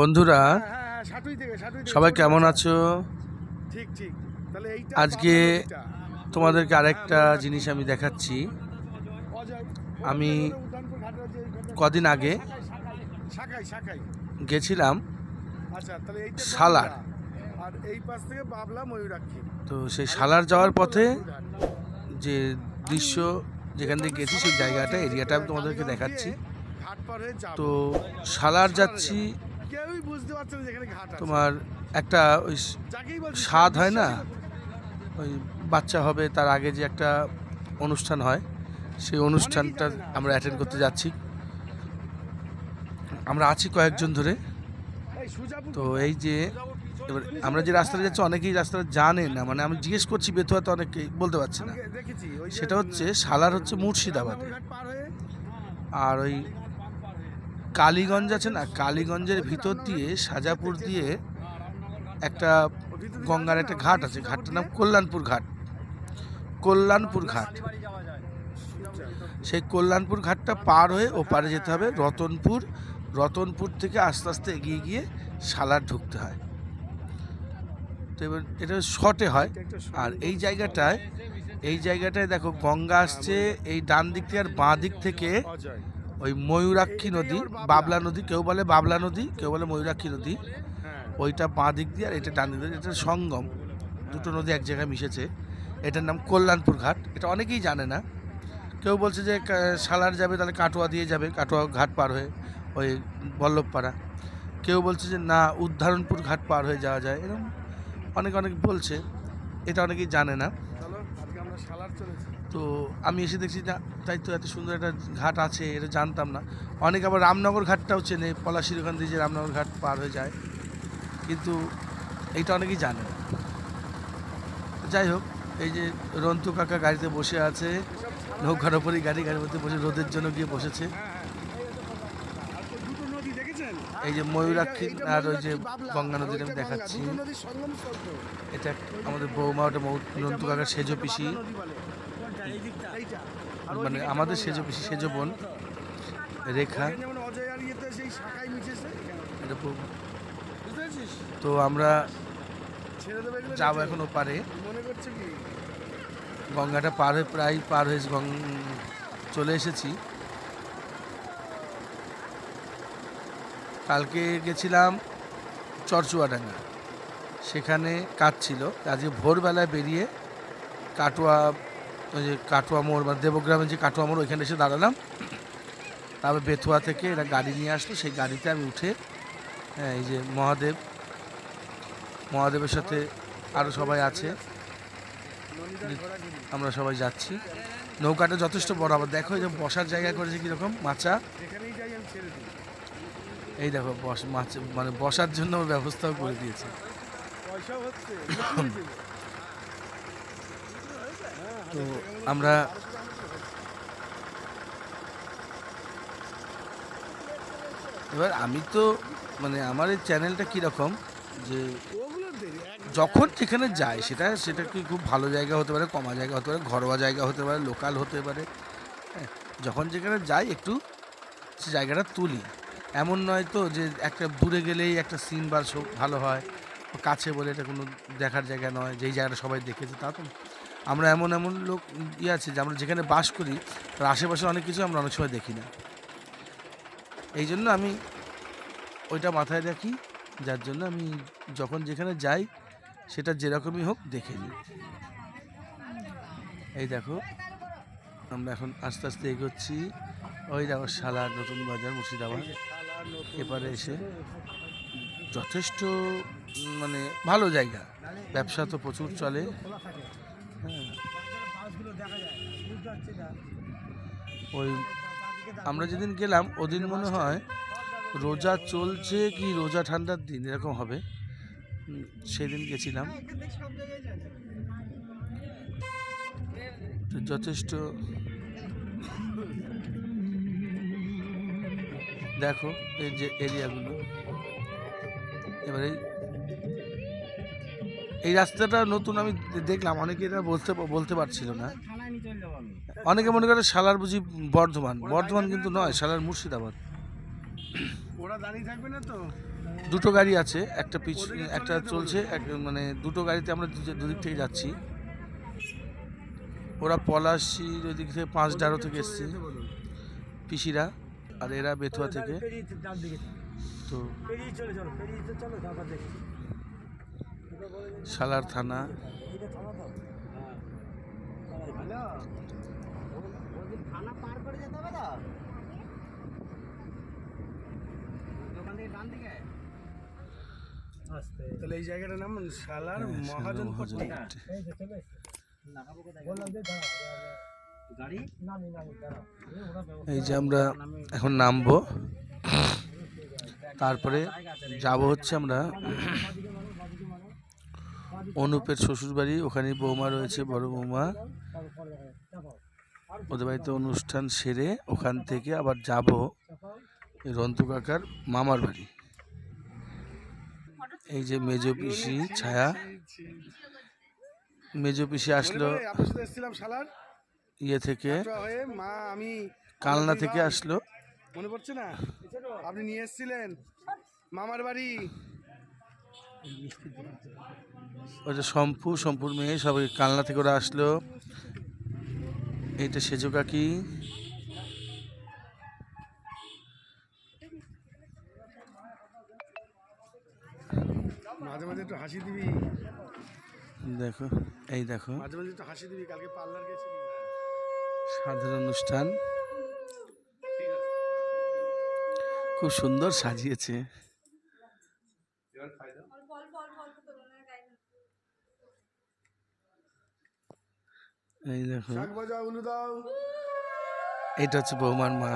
বন্ধুরা হ্যাঁ, হ্যাঁ, থেকে, সবাই কেমন আছো? আজকে। তোমাদেরকে আরেকটা জিনিস আমি দেখাচ্ছি। আমি কদিন আগে গেছিলাম আচ্ছা সালার। ময়ূরাক্ষী। তো সেই সালার যাওয়ার পথে যে দৃশ্য যেখান থেকে গেছি সেই জায়গাটা এরিয়াটা আমি তোমাদেরকে দেখাচ্ছি। হয়ে। তো সালার যাচ্ছি। তোমার একটা ওই স্বাদ হয় না? ওই বাচ্চা হবে তার আগে যে একটা অনুষ্ঠান হয় সেই অনুষ্ঠানটা আমরা অ্যাটেন্ড করতে যাচ্ছি। আমরা আছি কয়েকজন ধরে। তো এই যে এবার আমরা যে রাস্তাটা যাচ্ছি অনেকেই রাস্তাটা জানে না। মানে আমি জিজ্ঞেস করছি বেতুয়াতে অনেকেই বলতে পারছে না। সেটা হচ্ছে সালার হচ্ছে মুর্শিদাবাদে। আর ওই কালীগঞ্জ আছে না, কালীগঞ্জের ভিতর দিয়ে সাজাপুর দিয়ে একটা গঙ্গার একটা ঘাট আছে, ঘাটটার নাম কল্যাণপুর ঘাট। কল্যাণপুর ঘাট। সেই কল্যাণপুর ঘাটটা পার হয়ে ওপারে যেতে হবে রতনপুর। রতনপুর থেকে আস্তে আস্তে এগিয়ে গিয়ে সালার ঢুকতে হয়। তো এবার এটা শর্টে হয়। আর এই জায়গাটায় এই জায়গাটায় দেখো গঙ্গা আসছে, এই ডান দিক থেকে আর বাঁ দিক থেকে ওই ময়ূরাক্ষী নদী, বাবলা নদী, কেউ বলে বাবলা নদী, কেউ বলে ময়ূরাক্ষী নদী। ওইটা বাঁ দিক দিয়ে আর এটা ডান দিক দিয়ে, এটা সঙ্গম। দুটো নদী এক জায়গায় মিশেছে। এটার নাম কল্যাণপুর ঘাট। এটা অনেকেই জানে না। কেউ বলছে যে সালার যাবে, তাহলে কাটোয়া দিয়ে যাবে, কাটোয়া ঘাট পার হয়ে ওই বল্লভপাড়া। কেউ বলছে যে, না, উদ্ধারণপুর ঘাট পার হয়ে যাওয়া যায়। এরকম অনেক অনেক বলছে। এটা অনেকেই জানে না। তো আমি এসে দেখছি না তাই তো এত সুন্দর একটা ঘাট আছে এটা জানতাম না। অনেক আবার রামনগর ঘাটটাও চেনে পলাশির ওখান দিয়ে যে রামনগর ঘাট পার হয়ে যায়। কিন্তু এইটা অনেকেই জানে না। যাই হোক এই যে রন্তু কাকা গাড়িতে বসে আছে নৌকার ওপরেই গাড়ি গাড়ির মধ্যে বসে রোদের জন্য গিয়ে বসেছে আর তো দুটো নদী দেখেছেন এই যে ময়ূরাক্ষী আর ওই যে গঙ্গা নদীর আমি দেখাচ্ছি। এটা আমাদের বৌমা, ওটা রন্তু কাকার সেজো পিসি মানে আমাদের। সেজো পিসি, সেজো বোন, রেখা? তো আমরা যাব এখন কি গঙ্গাটা পার হয়ে প্রায় পার হয়ে চলে এসেছি কালকে গেছিলাম চরচুয়াডাঙ্গা। সেখানে কাজ ছিল। আজকে ভোরবেলায় বেরিয়ে কাটোয়া, ওই যে কাটোয়া মোড় বা দেবগ্রামের যে কাটোয়া মোড়, ওইখানে এসে দাঁড়ালাম। তারপর বেথুয়া থেকে এরা গাড়ি নিয়ে আসলো। সেই গাড়িতে আমি উঠে হ্যাঁ এই যে মহাদেব, মহাদেবের সাথে আরও সবাই আছে। আমরা সবাই যাচ্ছি। নৌকাটা যথেষ্ট বড়, আবার দেখো এই যে বসার জায়গা করেছে কীরকম, মাচা যেখানেই যাই আমি ছেড়ে দিই এই দেখো বস মাছ মানে বসার জন্য ব্যবস্থাও করে দিয়েছে। তো আমরা এবার আমি তো মানে আমার এই চ্যানেলটা কীরকম যে যখন যেখানে যাই সেটা সেটা কি খুব ভালো জায়গা হতে পারে কমা জায়গা হতে পারে ঘরোয়া জায়গা হতে পারে লোকাল হতে পারে হ্যাঁ, যখন যেখানে যাই একটু সে জায়গাটা তুলি। এমন নয় তো যে একটা দূরে গেলেই একটা সিন বা ভালো হয় কাছে বলে এটা কোনো দেখার জায়গা নয়, যেই জায়গাটা সবাই দেখেছে তা তো আমরা এমন এমন লোক ইয়ে আছে যে আমরা যেখানে বাস করি, তার আশেপাশে অনেক কিছু আমরা অনেক সময় দেখি না। এই জন্য আমি ওইটা মাথায় রাখি, যার জন্য আমি যখন যেখানে যাই, সেটা যেরকমই হোক দেখে নিই। এই দেখো, আমরা এখন আস্তে আস্তে এগোচ্ছি। ওই দেখো শালা নতুন বাজার, মুর্শিদাবাদ। এপারে এসে যথেষ্ট মানে ভালো জায়গা। ব্যবসা তো প্রচুর চলে। ওই আমরা যেদিন গেলাম, ওদিন মনে হয় রোজা চলছে কি রোজা ঠান্ডার দিন, এরকম হবে। সেদিন গেছিলাম। যথেষ্ট দেখো এই যে এরিয়াগুলো। এবারে এই রাস্তাটা নতুন আমি দেখলাম অনেকে এটা বলতে বলতে পারছিল না। অনেকে মনে করে সালার বুঝি বর্ধমান। বর্ধমান কিন্তু নয় সালার মুর্শিদাবাদ। ওরা দাঁড়িয়ে থাকবে না তো? দুটো গাড়ি আছে একটা পিছ একটা চলছে এক মানে দুটো গাড়িতে আমরা দুদিক থেকে যাচ্ছি। ওরা পলাশির ওই দিক থেকে পাঁচ ডারো থেকে এসছে। পিসিরা। আর এরা বেথুয়া থেকে। তো পেরিয়ে চলে চলো পেরিয়ে চলো তারপর দেখি। সালার থানা। থানা পার করে যেতে হবে তো? দোকান থেকে ডান দিকে তাহলে এই জায়গাটার নাম শালার হ্যাঁ, মহাজন পট্টি। বললাম যে এই যে আমরা এখন নামবো। তারপরে যাব হচ্ছে আমরা অনুপের শ্বশুরবাড়ি। ওখানে বৌমা রয়েছে বড় বৌমা। ওদের বাড়িতে অনুষ্ঠান সেরে ওখান থেকে আবার যাব এই রন্তু কাকার মামার বাড়ি। এই যে মেজো পিসি ছায়া। মেজো পিসি আসলো। ইয়ে থেকে মা আমি কালনা থেকে আসলো। মনে পড়ছে না? আপনি নিয়ে এসেছিলেন। মামার বাড়ি। ওই যে শম্পু শম্পুর মেয়ে সবাই কালনা থেকে ওরা আসলো। এইটা সেজো কাকি। মাঝে মাঝে একটু হাসি দিবি। দেখো এই দেখো। মাঝে মাঝে একটু হাসি দিবি কালকে পার্লার গেছিলি। সাধারণ অনুষ্ঠান। খুব সুন্দর সাজিয়েছে। এই দেখো। এটা হচ্ছে বৌমার মা।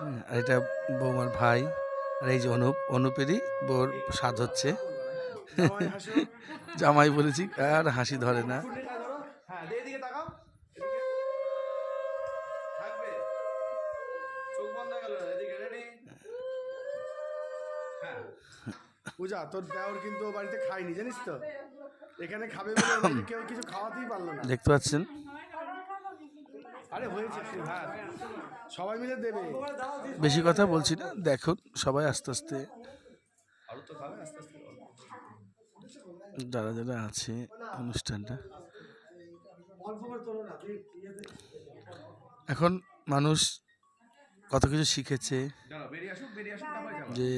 হুম, আর এটা বৌমার ভাই। আর এই যে অনুপ অনুপেরই বউর স্বাদ হচ্ছে। জামাই জামাই বলেছি আর হাসি ধরে না হ্যাঁ দিয়ে দিকে তাকাও থাকবে চোখ বন্ধ গেল এদিকে রেডি হ্যাঁ। পূজা তোর দেওর কিন্তু বাড়িতে খায়নি জানিস তো? এখানে খাবে বলে কেউ কিছু খাওয়াতেই পারল না। দেখতে পাচ্ছেন? আরে হয়েছে ভাত সবাই মিলে দেবে। বেশি কথা বলছি না দেখুন সবাই আস্তে আস্তে। আরও আস্তে আস্তে। যারা যারা আছে অনুষ্ঠানটা। এখন মানুষ কত কিছু শিখেছে। যে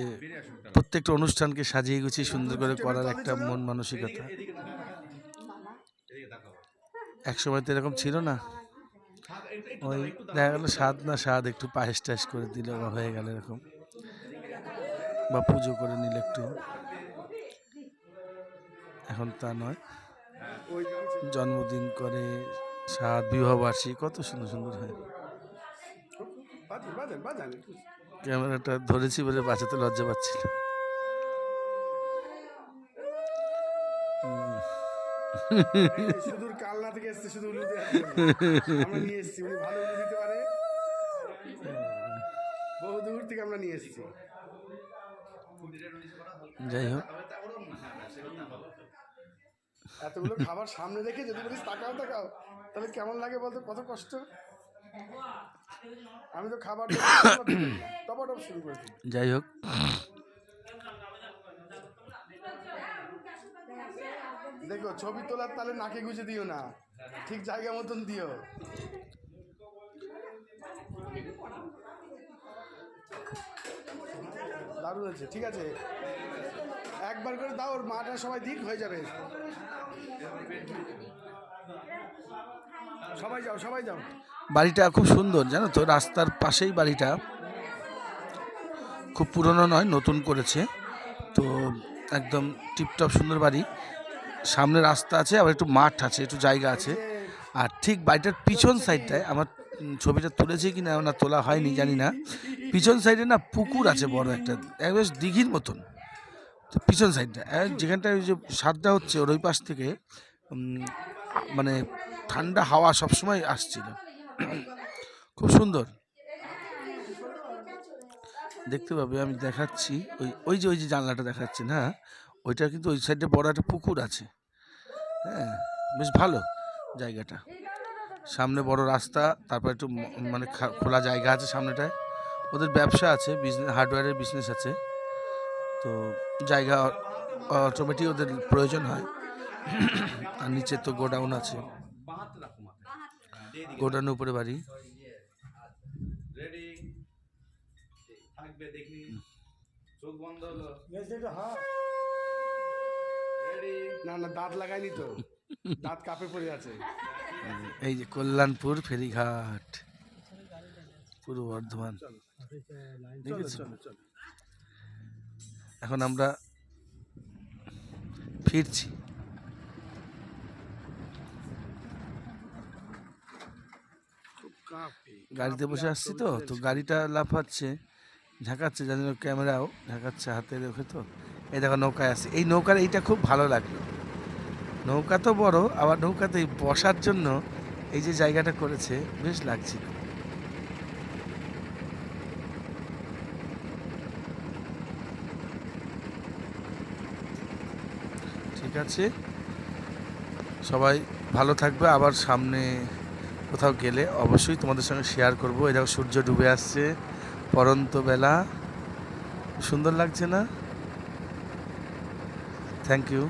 প্রত্যেকটা অনুষ্ঠানকে সাজিয়ে গুছিয়ে সুন্দর করে করার একটা মন মানসিকতা। এক সময় তো এরকম ছিল না। ওই দেখা গেলো স্বাদ না স্বাদ একটু পায়েস টায়েস করে দিলে বা হয়ে গেল এরকম। বা পুজো করে নিলে একটু। এখন তা নয়। জন্মদিন করে স্বাদ বিবাহ বার্ষিক কত সুন্দর সুন্দর হয়। ক্যামেরাটা ধরেছি বলে বাঁচাতে লজ্জা পাচ্ছিল। সুদূর কালনা থেকে এসছে শুধু উলু আমরা নিয়ে এসেছি উনি ভালো উলু দিতে পারে। বহু দূর থেকে আমরা নিয়ে এসেছি। যাই হোক। এতগুলো খাবার সামনে রেখে যদি বলিস তাকাও তাকাও। তাহলে কেমন লাগে বলতো কত কষ্ট? আমি তো খাবার টপাটপ শুরু করেছি যাই হোক। দেখো ছবি তোলার তাহলে নাকে গুজে দিও না ঠিক জায়গা মতন দিও। দারুণ আছে ঠিক আছে? একবার করে দাও ওর মাটা সবাই দিক হয়ে যাবে। সবাই যাও সবাই যাও। বাড়িটা খুব সুন্দর, জানো তো? রাস্তার পাশেই বাড়িটা। খুব পুরনো নয়, নতুন করেছে। তো একদম টিপটপ সুন্দর বাড়ি। সামনে রাস্তা আছে, আবার একটু মাঠ আছে, একটু জায়গা আছে। আর ঠিক বাড়িটার পিছন সাইডটায়, আমার ছবিটা তুলেছে কি না না তোলা হয়নি, জানি না। পিছন সাইডে না পুকুর আছে, বড় একটা, এক বেশ দিঘির মতন। তো পিছন সাইডটা যেখানটায় ওই যে সাদটা হচ্ছে, ওর ওই পাশ থেকে মানে ঠান্ডা হাওয়া সবসময় আসছিল। খুব সুন্দর। দেখতে পাবে, আমি দেখাচ্ছি। ওই ওই যে ওই যে জানলাটা দেখাচ্ছে না ওইটা কিন্তু ওই সাইডে বড় একটা পুকুর আছে। হ্যাঁ বেশ ভালো জায়গাটা। সামনে বড় রাস্তা, তারপর একটু মানে খোলা জায়গা আছে সামনেটায়। ওদের ব্যবসা আছে বিজনেস হার্ডওয়্যারের বিজনেস আছে। তো জায়গা অটোমেটিক ওদের প্রয়োজন হয়। আর নিচে তো গোডাউন আছে। গোডাউনের উপরে বাড়ি। থাকবে দেখি চোখ বন্ধ হলো না না দাঁত লাগায়নি তো। দাঁত কাপে পড়ে আছে। এই যে কল্যাণপুর ফেরিঘাট পূর্ব বর্ধমান। এখন আমরা ফিরছি খুব কাঁপে গাড়িতে বসে আসছি তো তো গাড়িটা লাফাচ্ছে ঝাঁকাচ্ছে জানি ক্যামেরাও ঝাঁকাচ্ছে হাতে রেখে তো। এই দেখো নৌকায় আছে এই নৌকার এইটা খুব ভালো লাগল। নৌকা তো বড় আবার নৌকাতে বসার জন্য এই যে জায়গাটা করেছে বেশ লাগছিল। ঠিক আছে। সবাই ভালো থাকবে আবার সামনে কোথাও গেলে অবশ্যই তোমাদের সঙ্গে শেয়ার করব। এই দেখো সূর্য ডুবে আসছে, পরন্ত বেলা। সুন্দর লাগছে না? Thank you